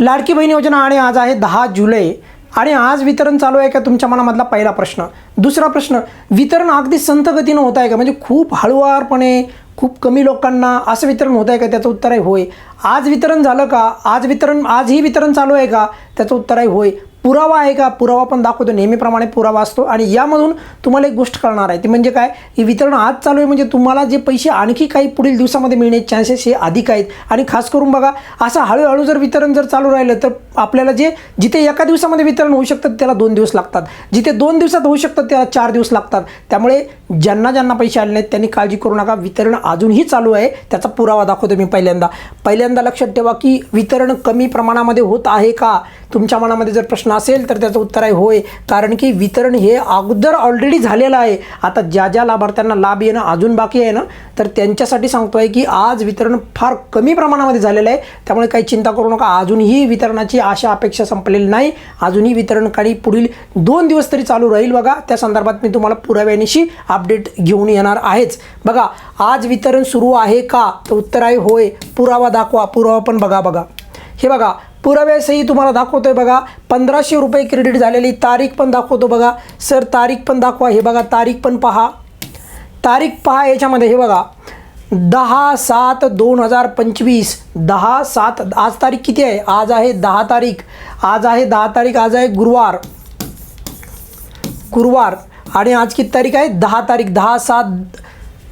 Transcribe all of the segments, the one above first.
लाडकी बहीण योजना आणि आज आहे दहा जुलै. आणि आज वितरण चालू आहे का तुमच्या मनामधला पहिला प्रश्न? दुसरा प्रश्न वितरण अगदी संतगतीनं होत आहे का? म्हणजे खूप हळुवारपणे खूप कमी लोकांना असं वितरण होत आहे का? त्याचं उत्तर आहे होय. आज वितरण झालं का? आज वितरण आजही वितरण चालू आहे का? त्याचं उत्तर आहे होय. पुरावा आहे का? पुरावा पण दाखवतो. नेहमीप्रमाणे पुरावा असतो. आणि यामधून तुम्हाला एक गोष्ट कळणार आहे. ती म्हणजे काय? की वितरण आज चालू आहे. म्हणजे तुम्हाला जे पैसे आणखी काही पुढील दिवसामध्ये मिळण्याचे चान्सेस हे अधिक आहेत. आणि खास करून बघा असं हळूहळू जर वितरण जर चालू राहिलं तर आपल्याला जे जिथे एका दिवसामध्ये वितरण होऊ शकतं त्याला दोन दिवस लागतात. जिथे दोन दिवसात होऊ शकतं त्याला चार दिवस लागतात. त्यामुळे ज्यांना ज्यांना पैसे आले नाहीत त्यांनी काळजी करू नका. वितरण अजूनही चालू आहे. त्याचा पुरावा दाखवतो मी पहिल्यांदा. पहिल्यांदा लक्षात ठेवा की वितरण कमी प्रमाणामध्ये होत आहे का? तुमच्या मनामध्ये जर प्रश्न असेल तर त्याचं उत्तर आहे होय. कारण की वितरण हे अगोदर ऑलरेडी झालेलं आहे. आता ज्या ज्या लाभार्थ्यांना लाभ येणं अजून बाकी आहे ना तर त्यांच्यासाठी सांगतो आहे की आज वितरण फार कमी प्रमाणामध्ये झालेलं आहे. त्यामुळे काही चिंता करू नका. अजूनही वितरणाची आशा अपेक्षा संपलेली नाही. अजूनही वितरण काही पुढील दोन दिवस तरी चालू राहील बघा. त्या संदर्भात मी तुम्हाला पुराव्यानिशी अपडेट घेऊन येणार आहेच. बघा आज वितरण सुरू आहे का? तर उत्तर आहे होय. पुरावा दाखवा. पुरावा पण बघा बघा. हे बघा पुराव्यासही तुम्हाला दाखवतोय बघा. पंधराशे रुपये क्रेडिट झालेली तारीख पण दाखवतो बघा. सर तारीख पण दाखवा. हे बघा तारीख पण पहा. तारीख पहा याच्यामध्ये. हे बघा. दहा सात दोन हजार पंचवीस. दहा सात आज तारीख किती आहे? आज आहे दहा तारीख. आज आहे दहा तारीख आज आहे गुरुवार. गुरुवार. आणि आज किती तारीख आहे? दहा तारीख. दहा सात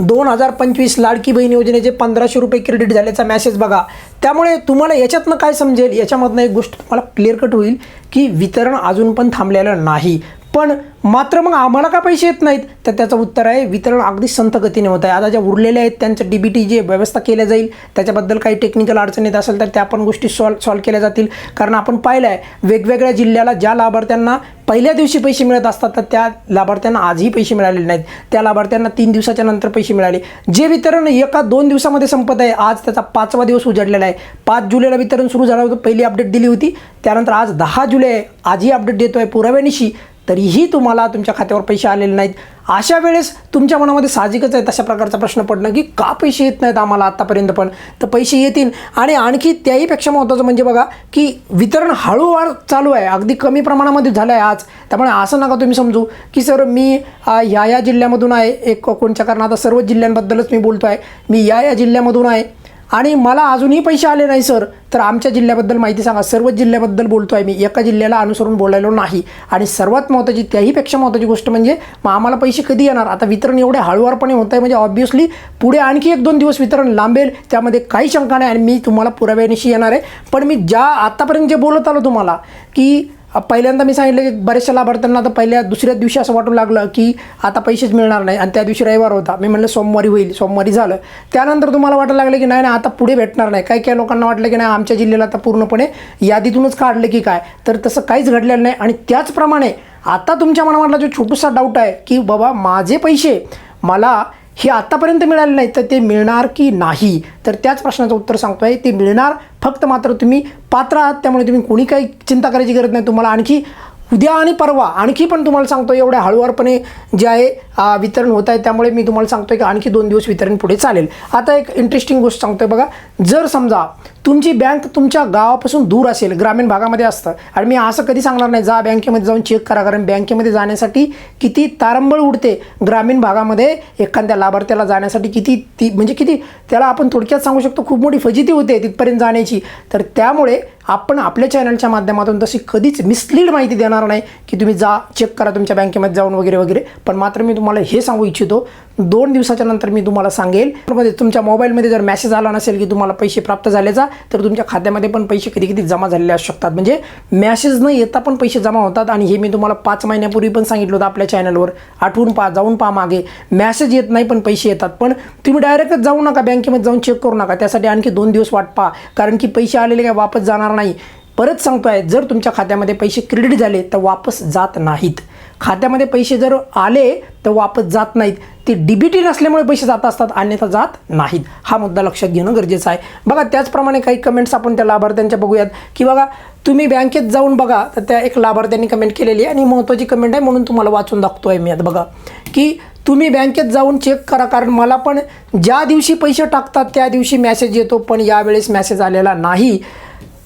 दोन हजार पंचवीस लाडकी बहीण योजनेचे पंधराशे रुपये क्रेडिट झाल्याचा मॅसेज बघा. त्यामुळे तुम्हाला याच्यातनं काय समजेल? याच्यामधनं एक गोष्ट तुम्हाला क्लिअर कट होईल की वितरण अजून पण थांबलेलं नाही. पण मात्र मग आम्हाला का पैसे येत नाहीत? तर त्याचं उत्तर आहे वितरण अगदी संथ गतीने होत आहे. आता ज्या उरलेल्या आहेत त्यांचं डी बी टी जे व्यवस्था केल्या जाईल त्याच्याबद्दल काही टेक्निकल अडचण येत असेल तर त्या पण गोष्टी सॉल्व सॉल्व केल्या जातील. कारण आपण पाहिलं आहे वेगवेगळ्या जिल्ह्याला ज्या लाभार्थ्यांना पहिल्या दिवशी पैसे मिळत असतात तर त्या लाभार्थ्यांना आजही पैसे मिळालेले नाहीत. त्या लाभार्थ्यांना तीन दिवसाच्या नंतर पैसे मिळाले. जे वितरण एका दोन दिवसामध्ये संपत आहे आज त्याचा पाचवा दिवस उजाडलेला आहे. पाच जुलैला वितरण सुरू झालं होतं पहिली अपडेट दिली होती. त्यानंतर आज दहा जुलै आहे. आजही अपडेट देतो आहे पुराव्यानिशी. तरीही तुम्हाला तुमच्या खात्यावर पैसे आलेले नाहीत. अशा वेळेस तुमच्या मनामध्ये साहजिकच आहे तशा प्रकारचा प्रश्न पडणं की का पैसे येत नाहीत आम्हाला आत्तापर्यंत पण? तर पैसे येतील. आणि आणखी त्याहीपेक्षा महत्त्वाचं म्हणजे बघा की वितरण हळूहळू चालू आहे. अगदी कमी प्रमाणामध्ये झालं आहे आज. त्यामुळे असं नका तुम्ही समजू की सर मी ह्या या या जिल्ह्यामधून आहे. एक कोणच्या कारण आता सर्व जिल्ह्यांबद्दलच मी बोलतो आहे मी या या जिल्ह्यामधून आहे. आणि मला अजूनही पैसे आले नाही सर. तर आमच्या जिल्ह्याबद्दल माहिती सांगा. सर्वच जिल्ह्याबद्दल बोलतो आहे मी. एका जिल्ह्याला अनुसरून बोलायलो नाही. आणि सर्वात महत्त्वाची त्याहीपेक्षा महत्त्वाची गोष्ट म्हणजे मग आम्हाला पैसे कधी येणार? आता वितरण एवढे हळूवारपणे होत आहे म्हणजे ऑब्व्हियसली पुढे आणखी एक दोन दिवस वितरण लांबेल त्यामध्ये काही शंका नाही. आणि मी तुम्हाला पुराव्यानिशी येणार आहे. पण मी ज्या आत्तापर्यंत जे बोलत आलो तुम्हाला की पहिल्यांदा मी सांगितलं की बऱ्याचशा लाभार्थ्यांना आता पहिल्या दुसऱ्या दिवशी असं वाटू लागलं की आता पैसेच मिळणार नाही आणि त्या दिवशी रविवार होता. मी म्हणलं सोमवारी होईल सोमवारी झालं. त्यानंतर तुम्हाला वाटायला लागलं की नाही नाही आता पुढे भेटणार नाही. काही काही लोकांना वाटलं की नाही आमच्या जिल्ह्याला आता पूर्णपणे यादीतूनच काढलं की काय? तर तसं काहीच घडलेलं नाही. आणि त्याचप्रमाणे आता तुमच्या मनामधला जो छोटूसा डाऊट आहे की बाबा माझे पैसे मला हे आत्तापर्यंत मिळाले नाही तर ते मिळणार की नाही? तर त्याच प्रश्नाचं उत्तर सांगतो आहे ते मिळणार फक्त मात्र तुम्ही पात्र आहात त्यामुळे तुम्ही कोणी काही चिंता करायची गरज नाही. तुम्हाला आणखी उद्या आणि परवा आणखी पण तुम्हाला सांगतो एवढ्या हळूवारपणे जे आहे वितरण होत आहे त्यामुळे मी तुम्हाला सांगतो की आणखी दोन दिवस वितरण पुढे चालेल. आता एक इंटरेस्टिंग गोष्ट सांगतो आहे बघा जर समजा तुमची बँक तुमच्या गावापासून दूर असेल ग्रामीण भागामध्ये असतं आणि मी असं कधी सांगणार नाही जा बँकेमध्ये जाऊन चेक करा कारण बँकेमध्ये जाण्यासाठी किती तारंबळ उडते ग्रामीण भागामध्ये एखाद्या लाभार्थ्याला जाण्यासाठी किती ती म्हणजे किती त्याला आपण थोडक्यात सांगू शकतो खूप मोठी फजिती होते तिथपर्यंत जाण्याची. तर त्यामुळे आपण आपल्या चॅनलच्या माध्यमातून तशी कधीच मिसलीड माहिती देणार नाही की तुम्ही जा चेक करा तुमच्या बँकेमध्ये जाऊन वगैरे वगैरे. पण मात्र मी तुम्हाला हे सांगू इच्छितो दोन दिवसाच्या नंतर मी तुम्हाला सांगेल. म्हणजे तुमच्या मोबाईलमध्ये जर मेसेज आला नसेल की तुम्हाला पैसे प्राप्त झाल्याचा तर तुमच्या खात्यामध्ये पण पैसे कधी कधी जमा झालेले असू शकतात. म्हणजे मॅसेज न येता पण पैसे जमा होतात आणि हे मी तुम्हाला पाच महिन्यापूर्वी पण सांगितलं होतं आपल्या चॅनलवर आठवून पहा जाऊन पहा मागे. मॅसेज येत नाही पण पैसे येतात. पण तुम्ही डायरेक्टच जाऊ नका बँकेमध्ये जाऊन चेक करू नका. त्यासाठी आणखी दोन दिवस वाट पहा. कारण की पैसे आलेले काय वापस जाणार नाही. परत सांगतोय जर तुमच्या खात्यामध्ये पैसे क्रेडिट झाले तर वापस जात नाहीत. खात्यामध्ये पैसे जर आले तर वापस जात नाहीत. ते डीबीटी नसल्यामुळे पैसे जात असतात अन्यथा जात नाहीत. हा मुद्दा लक्षात घेणं गरजेचं आहे. बघा त्याचप्रमाणे काही कमेंट्स आपण त्या लाभार्थ्यांच्या बघूयात. की बघा तुम्ही बँकेत जाऊन बघा तर त्या एक लाभार्थ्यांनी कमेंट केलेली आहे. आणि महत्त्वाची कमेंट आहे म्हणून तुम्हाला वाचून दाखतोय मी आता बघा. की तुम्ही बँकेत जाऊन चेक करा कारण मला पण ज्या दिवशी पैसे टाकतात त्या दिवशी मॅसेज येतो पण यावेळेस मॅसेज आलेला नाही.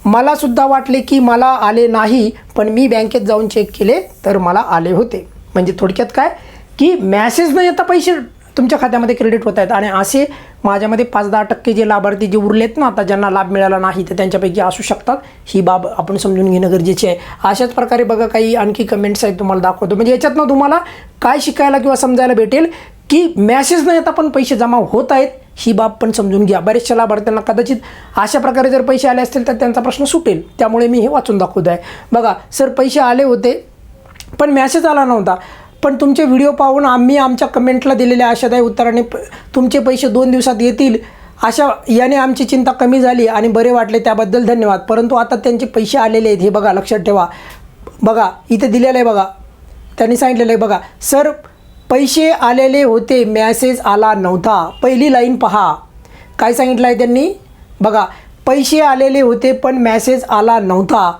मला सुद्धा वाटले की मला आले नाही पण मी बँकेत जाऊन चेक केले तर मला आले होते. म्हणजे थोडक्यात काय? की मॅसेज न येता पैसे तुमच्या खात्यामध्ये क्रेडिट होत आहेत. आणि असे माझ्यामध्ये पाच दहा टक्के जे लाभार्थी जे उरलेत ना आता ज्यांना लाभ मिळाला नाही तर त्यांच्यापैकी असू शकतात. ही बाब आपण समजून घेणं गरजेचे आहे. अशाच प्रकारे बघा काही आणखी कमेंट्स आहेत तुम्हाला दाखवतो. म्हणजे याच्यातनं तुम्हाला काय शिकायला किंवा समजायला भेटेल की मॅसेज नाही आता पण पैसे जमा होत आहेत. ही बाब पण समजून घ्या. बरेचशा लाभार्थ्यांना कदाचित अशा प्रकारे जर पैसे आले असतील तर त्यांचा प्रश्न सुटेल. त्यामुळे मी हे वाचून दाखवत आहे. बघा सर पैसे आले होते पण मॅसेज आला नव्हता. पण तुमचे व्हिडिओ पाहून आम्ही आमच्या कमेंटला दिलेल्या आशादायी उत्तराने प- तुमचे पैसे दोन दिवसात येतील अशा याने आमची चिंता कमी झाली आणि बरे वाटले. त्याबद्दल धन्यवाद. परंतु आता त्यांचे पैसे आलेले आहेत हे बघा लक्षात ठेवा. बघा इथे दिलेलं आहे बघा. त्यांनी सांगितलेलं आहे बघा. सर पैसे आलेले होते मॅसेज आला नव्हता. पहिली लाईन पहा. काय सांगितलं आहे त्यांनी? बघा पैसे आलेले होते पण मॅसेज आला नव्हता.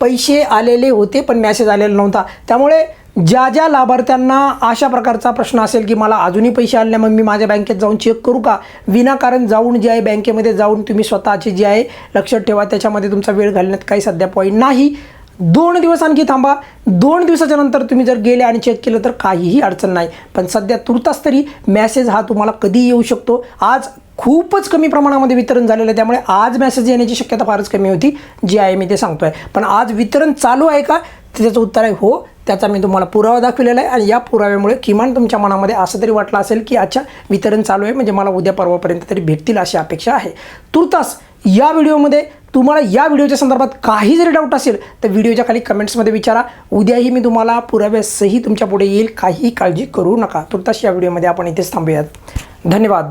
पैसे आलेले होते पण मॅसेज आलेला नव्हता. त्यामुळे ज्या ज्या लाभार्थ्यांना अशा प्रकारचा प्रश्न असेल की मला अजूनही पैसे आले नाही मग मी माझ्या बँकेत जाऊन चेक करू का? विनाकारण जाऊन जे आहे बँकेमध्ये जाऊन तुम्ही स्वतःचे जे आहे लक्षात ठेवा. त्याच्यामध्ये तुमचा वेळ घालण्यात काही सध्या पॉईंट नाही. दोन दिवस आणखी थांबा. दोन दिवसाच्या नंतर तुम्ही जर गेले आणि चेक केलं तर काहीही अडचण नाही. पण सध्या तुर्तास तरी मॅसेज हा तुम्हाला कधी येऊ शकतो. आज खूपच कमी प्रमाणामध्ये वितरण झालेलं आहे. त्यामुळे आज मॅसेज येण्याची शक्यता फारच कमी होती जी आहे मी ते सांगतोय. पण आज वितरण चालू आहे का? त्याचं उत्तर आहे हो. त्याचा मी तुम्हाला पुरावा दाखवलेला आहे आणि या पुराव्यामुळे किमान तुमच्या मनामध्ये असं तरी वाटलं असेल की अच्छा वितरण चालू आहे. म्हणजे मला उद्या परवापर्यंत तरी भेटतील अशी अपेक्षा आहे. तुर्तास या व्हिडिओमध्ये तुम्हाला या व्हिडिओच्या संदर्भात काही जरी डाऊट असेल तर व्हिडिओच्या खाली कमेंट्समध्ये विचारा. उद्याही मी तुम्हाला पुराव्यासही तुमच्यापुढे येईल. काहीही काळजी करू नका. तुर्तास या व्हिडिओमध्ये आपण इथेच थांबूयात. धन्यवाद.